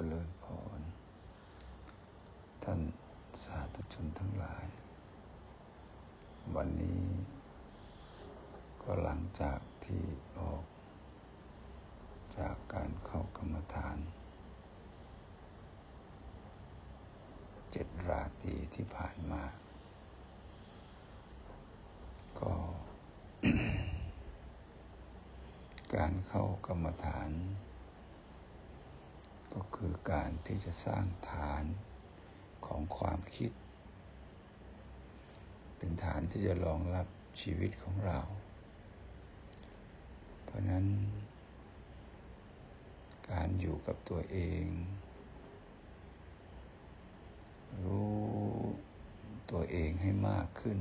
จริญพร ท่านสาธุชนทั้งหลาย วันนี้ก็หลังจากที่ออก จากการเข้ากรรมฐาน เจ็ดราตรีที่ผ่านมา ก็ การเข้ากรรมฐาน ก็คือการที่จะสร้างฐานของความคิด เป็นฐานที่จะรองรับชีวิตของเรา เพราะนั้น การอยู่กับตัวเอง รู้ตัวเองให้มากขึ้น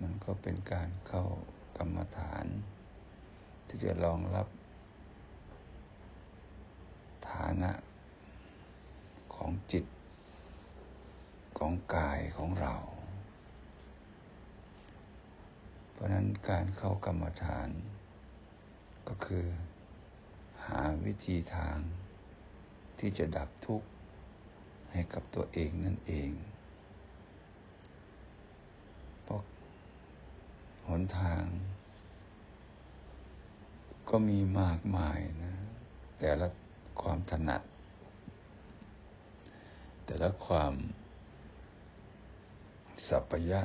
มันก็เป็นการเข้ากรรมฐาน ที่จะรองรับ นะของจิต ของกายของเรา เพราะนั้นการเข้ากรรมฐาน ก็คือ หาวิธีทางที่จะดับทุกข์ให้กับตัวเองนั่นเองเพราะหนทาง ก็มีมากมายนะ แต่ละ ความถนัด แต่ละความสัพยะ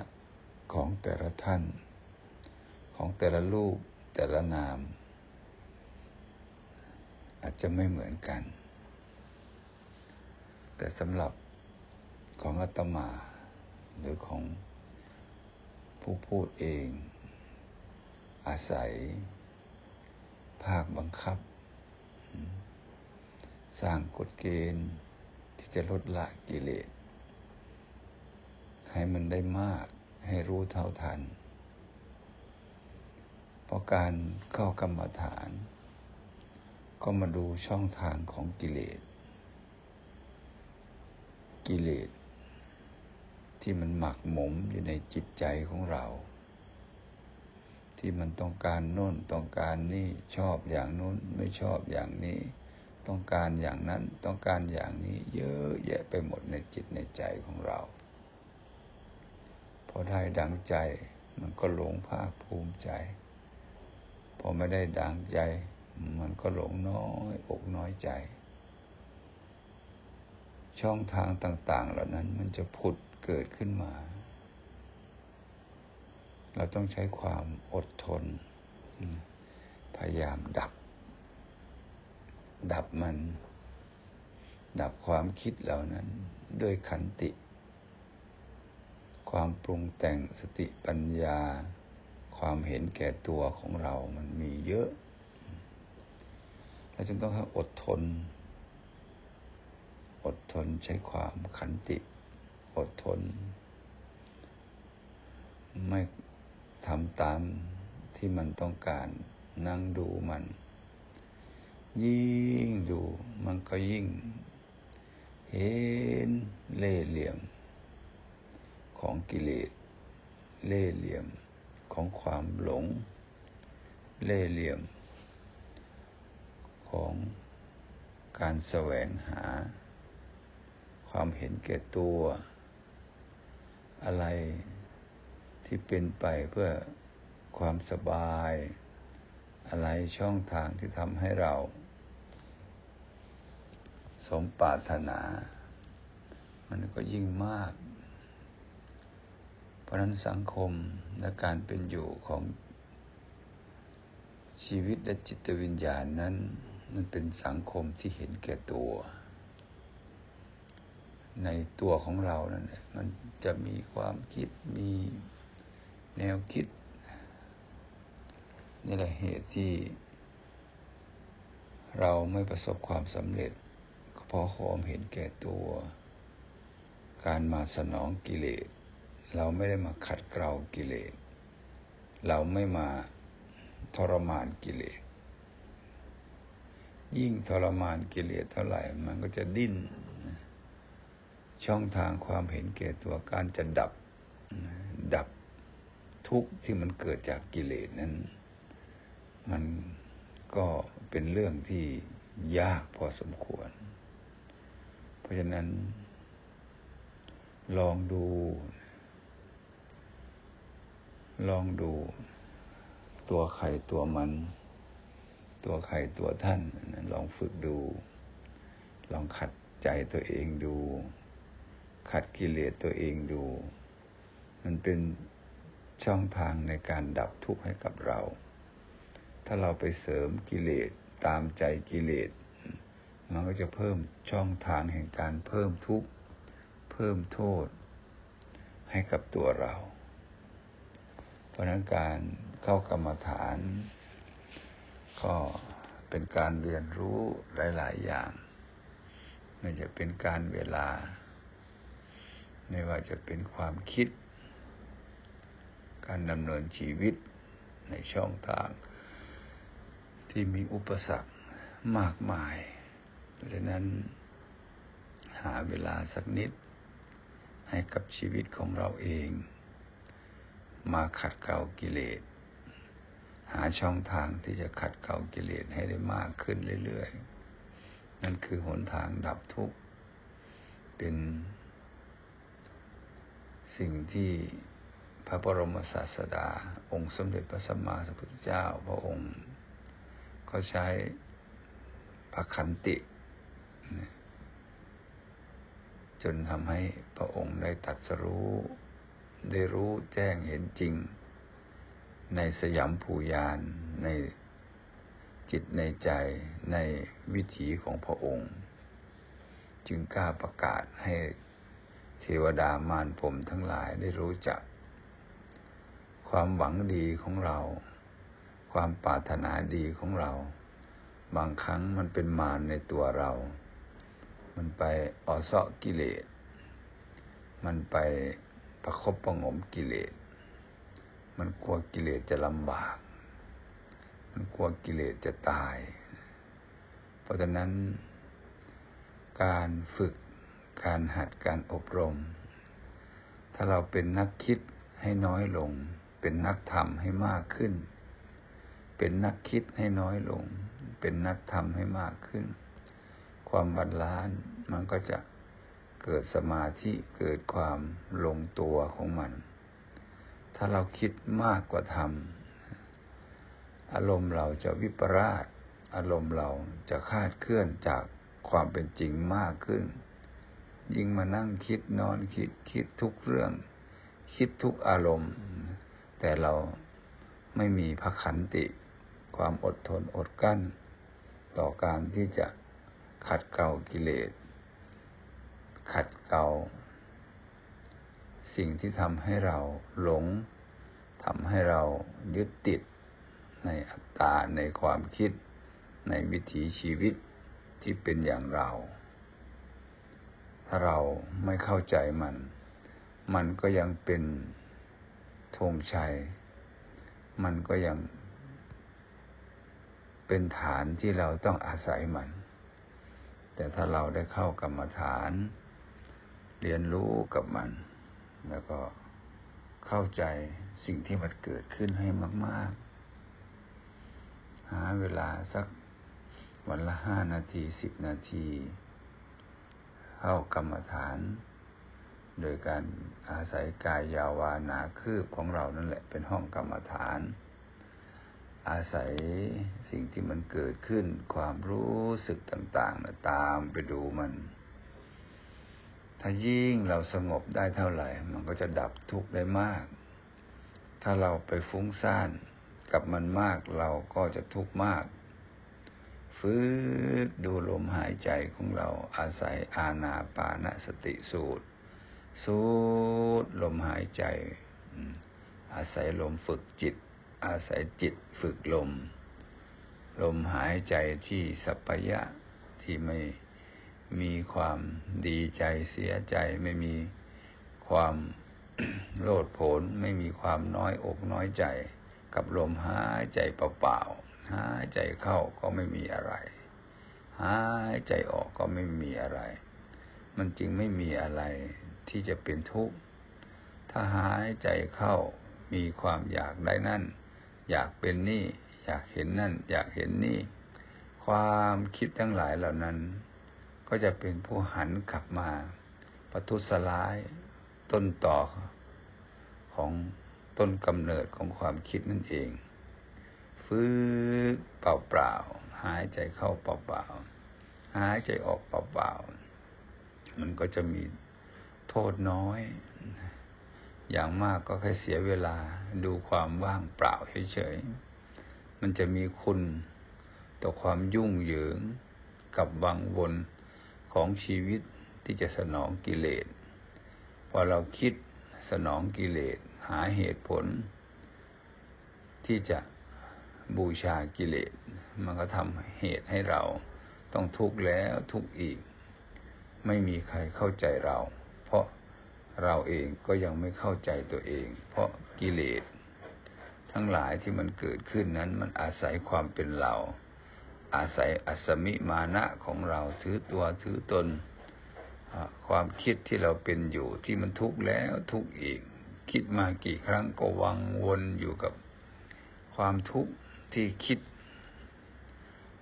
ของแต่ละท่าน ของแต่ละรูปแต่ละนาม อาจจะไม่เหมือนกัน แต่สำหรับของอาตมา หรือของผู้พูดเอง อาศัย ภาคบังคับ สร้างกฎเกณฑ์ที่จะลดละกิเลส ให้มันได้มากให้รู้เท่าทัน เพราะการเข้ากรรมฐาน ก็มาดูช่องทางของกิเลส กิเลส ที่มันหมักหมมอยู่ในจิตใจของเรา ที่มันต้องการโน่นต้องการนี่ชอบอย่างนู้นไม่ชอบอย่างนี้ ต้องการอย่างนั้นต้องการอย่างนี้เยอะแยะไปหมดในจิตในใจของเรา พอได้ดังใจมันก็หลงภาคภูมิใจ พอไม่ได้ดังใจ มันก็หลงน้อยอกน้อยใจ ช่องทางต่าง ๆ เหล่านั้นมันจะผุดเกิดขึ้นมา เราต้องใช้ความอดทน พยายามดับ ดับมัน ดับความคิดเหล่านั้น ด้วยขันติ ความปรุงแต่งสติปัญญา ความเห็นแก่ตัวของเรามันมีเยอะ เราจึงต้องอดทน อดทนใช้ความขันติ อดทน ไม่ทำตามที่มันต้องการนั่งดูมัน ยิ่งดู มันก็ยิ่ง เห็นเล่เหลี่ยม ของกิเลส เล่เหลี่ยมของความหลง เล่เหลี่ยม ของการแสวงหา ความเห็นแก่ตัว อะไรที่เป็นไปเพื่อความสบาย อะไรช่องทางที่ทำให้เรา สมปรารถนา มันก็ยิ่งมาก เพราะนั้นสังคมและการเป็นอยู่ของชีวิตและจิตวิญญาณนั้น มันเป็นสังคมที่เห็นแก่ตัว ในตัวของเรานั่นแหละมันจะมีความคิดมีแนวคิด นี่แหละเหตุที่เราไม่ประสบความสำเร็จ พราะความเห็นแก่ตัว การมาสนองกิเลส เราไม่ได้มาขัดเกลากิเลส เราไม่มาทรมานกิเลส ยิ่งทรมานกิเลสเท่าไหร่ มันก็จะดิ้น ช่องทางความเห็นแก่ตัวการจะดับ ดับทุกข์ที่มันเกิดจากกิเลสนั้น มันก็เป็นเรื่องที่ยากพอสมควร ราะฉะนั้น ลองดู ลองดู ตัวใครตัวมัน ตัวใครตัวท่านลองฝึกดู ลองขัดใจตัวเองดู ขัดกิเลสตัวเองดู มันเป็นช่องทางในการดับทุกข์ให้กับเรา ถ้าเราไปเสริมกิเลสตามใจกิเลส มันก็จะเพิ่มช่องทางแห่งการเพิ่มทุกข์ เพิ่มโทษ ให้กับตัวเรา เพราะนั้นการเข้ากรรมฐาน ก็เป็นการเรียนรู้หลาย ๆ อย่าง ไม่จะเป็นการเวลา ไม่ว่าจะเป็นความคิด การดำเนินชีวิตในช่องทางที่มีอุปสรรคมากมาย ดังนั้น หาเวลาสักนิด ให้กับชีวิตของเราเอง มาขัดเกลากิเลส หาช่องทางที่จะขัดเกลากิเลสให้ได้มากขึ้นเรื่อยๆ นั่นคือหนทางดับทุกข์ เป็นสิ่งที่พระบรมศาสดา องค์สมเด็จพระสัมมาสัมพุทธเจ้าพระองค์ ก็ใช้พระคันติ จนทำให้พระองค์ได้ตัดสรู้ ได้รู้แจ้งเห็นจริง ในสยามภูยานในจิตในใจในวิถีของพระองค์ จึงกล้าประกาศให้เทวดามารผมทั้งหลายได้รู้จัก ความหวังดีของเรา ความปรารถนาดีของเรา บางครั้งมันเป็นมารในตัวเรา มันไปออซาะกิเลส มันไปประคบประงมกิเลส มันกลัวกิเลสจะลำบาก มันกลัวกิเลสจะตาย เพราะฉะนั้น การฝึก การหัด การอบรม ถ้าเราเป็นนักคิดให้น้อยลง เป็นนักธรรมให้มากขึ้น เป็นนักคิดให้น้อยลง เป็นนักธรรมให้มากขึ้น ความบันลาน มันก็จะเกิดสมาธิเกิดความลงตัวของมัน ถ้าเราคิดมากกว่าธรรมอารมณ์เราจะวิปราชอารมณ์เราจะคาดเคลื่อนจากความเป็นจริงมากขึ้น ยิ่งมานั่งคิดนอนคิดคิดทุกเรื่อง คิดทุกอารมณ์ แต่เราไม่มีพระขันติ ความอดทนอดกั้น ต่อการที่จะ ขัดเกลากิเลส ขัดเกลาสิ่งที่ทำให้เราหลงทำให้เรายึดติดในอัตตาในความคิด ในวิถีชีวิตที่เป็นอย่างเรา ถ้าเราไม่เข้าใจมัน มันก็ยังเป็นธงชัย มันก็ยังเป็นฐานที่เราต้องอาศัยมัน แต่ถ้าเราได้เข้ากรรมฐาน เรียนรู้กับมัน แล้วก็เข้าใจสิ่งที่มันเกิดขึ้นให้มาก ๆ หาเวลาสักวันละห้านาทีสิบนาที เข้ากรรมฐาน โดยการอาศัยกายยาวานาคืบของเรานั่นแหละเป็นห้องกรรมฐาน อาศัยสิ่งที่มันเกิดขึ้น ความรู้สึกต่างๆนะตามไปดูมัน ถ้ายิ่งเราสงบได้เท่าไหร่ มันก็จะดับทุกข์ได้มาก ถ้าเราไปฟุ้งซ่านกับมันมากเราก็จะทุกข์มากฝึกดูลมหายใจของเราอาศัยอาณาปานสติสูตร สูดลมหายใจ อาศัยลมฝึกจิต อาศัยจิตฝึกลม ลมหายใจที่สัพยะที่ไม่มีความดีใจเสียใจไม่มีความโลดโผนไม่มีความน้อยอกน้อยใจ กับลมหายใจเปล่าๆหายใจเข้าก็ไม่มีอะไร หายใจออกก็ไม่มีอะไร มันจึงไม่มีอะไรที่จะเป็นทุกข์ถ้าหายใจเข้ามีความอยากได้นั่น อยากเป็นนี่ อยากเห็นนั่น อยากเห็นนี่ ความคิดทั้งหลายเหล่านั้น ก็จะเป็นผู้หันกลับมาประทุษร้ายต้นต่อของต้นกำเนิดของความคิดนั่นเอง ฟื้นเปล่าๆหายใจเข้าเปล่าๆหายใจออกเปล่าๆมันก็จะมีโทษน้อย อย่างมากก็แค่เสียเวลาดูความว่างเปล่าเฉยๆ มันจะมีคุณต่อความยุ่งเหยิงกับวังวนของชีวิตที่จะสนองกิเลส พอเราคิดสนองกิเลสหาเหตุผล ที่จะบูชากิเลส มันก็ทำเหตุให้เราต้องทุกข์แล้วทุกข์อีก ไม่มีใครเข้าใจเรา เพราะ เราเองก็ยังไม่เข้าใจตัวเอง เพราะกิเลส ทั้งหลายที่มันเกิดขึ้นนั้นมันอาศัยความเป็นเรา อาศัยอัศมิมานะของเราถือตัวถือตน ความคิดที่เราเป็นอยู่ที่มันทุกข์แล้วทุกข์อีก คิดมากี่ครั้งก็วังวนอยู่กับความทุกข์ที่คิด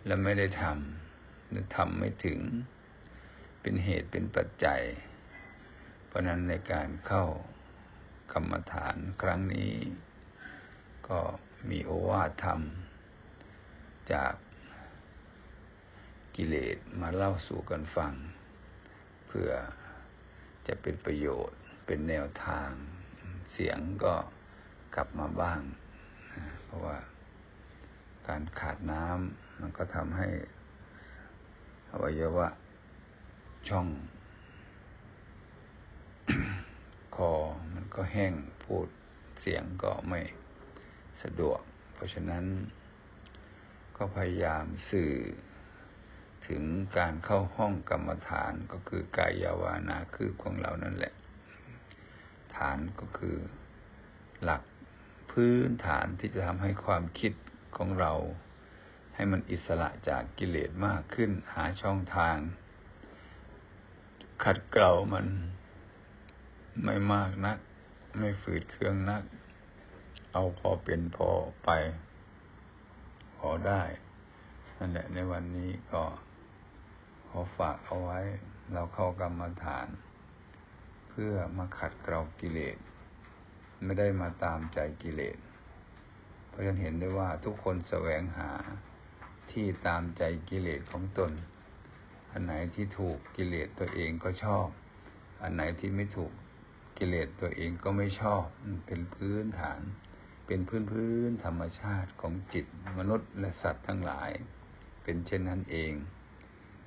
และไม่ได้ทำหรือทำไม่ถึง เป็นเหตุเป็นปัจจัย เพราะนั้นในการเข้ากรรมฐานครั้งนี้ ก็มีโอวาทธรรม จากกิเลสมาเล่าสู่กันฟัง เพื่อจะเป็นประโยชน์เป็นแนวทาง เสียงก็กลับมาบ้าง เพราะว่าการขาดน้ำมันก็ทำให้อวัยวะช่อง ค อมันก็แห้งพูดเสียงก็ไม่สะดวก เพราะฉะนั้น ก็พยายามสื่อถึงการเข้าห้องกรรมฐานก็คือกายาวานาคือของเรานั่นแหละ ฐานก็คือหลักพื้นฐานที่จะทำให้ความคิดของเรา ให้มันอิสระจากกิเลสมากขึ้นหาช่องทาง ขัดเกลามัน ไม่มากนัก ไม่ฝืดเครื่องนัก เอาพอเป็นพอไป พอได้ นั่นแหละในวันนี้ก็ขอฝากเอาไว้ เราเข้ากรรมฐาน เพื่อมาขัดเกลากิเลส ไม่ได้มาตามใจกิเลส เพราะฉะนั้นเห็นได้ว่าทุกคนแสวงหาที่ตามใจกิเลสของตน อันไหนที่ถูกกิเลสตัวเองก็ชอบ อันไหนที่ไม่ถูก กิเลสตัวเองก็ไม่ชอบเป็นพื้นฐาน เป็นพื้นพื้นธรรมชาติของจิตมนุษย์และสัตว์ทั้งหลาย เป็นเช่นนั้นเอง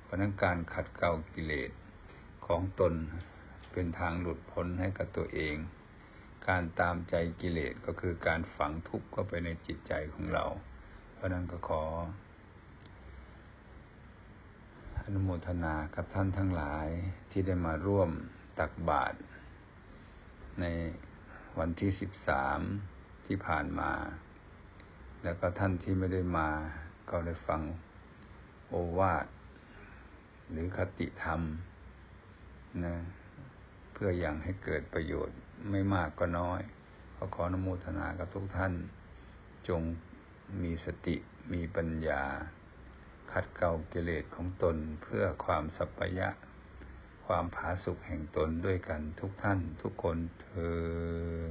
เพราะนั้นการขัดเกลากิเลสของตนเป็นทางหลุดพ้นให้กับตัวเอง การตามใจกิเลสก็คือการฝังทุกข์เข้าไปในจิตใจของเรา เพราะนั้นก็ขอ อนุโมทนากับท่านทั้งหลายที่ได้มาร่วมตักบาตร ในวันที่สิบสามที่ผ่านมา แล้วก็ท่านที่ไม่ได้มาก็ได้ฟังโอวาท หรือคติธรรมนะเพื่ออย่างให้เกิดประโยชน์ไม่มากก็น้อย ขอขอนโมทนากับทุกท่าน จงมีสติมีปัญญาขัดเกลากิเลสของตนเพื่อความสัพพยะ ความผาสุกแห่งตนด้วยกันทุกท่านทุกคนเทอ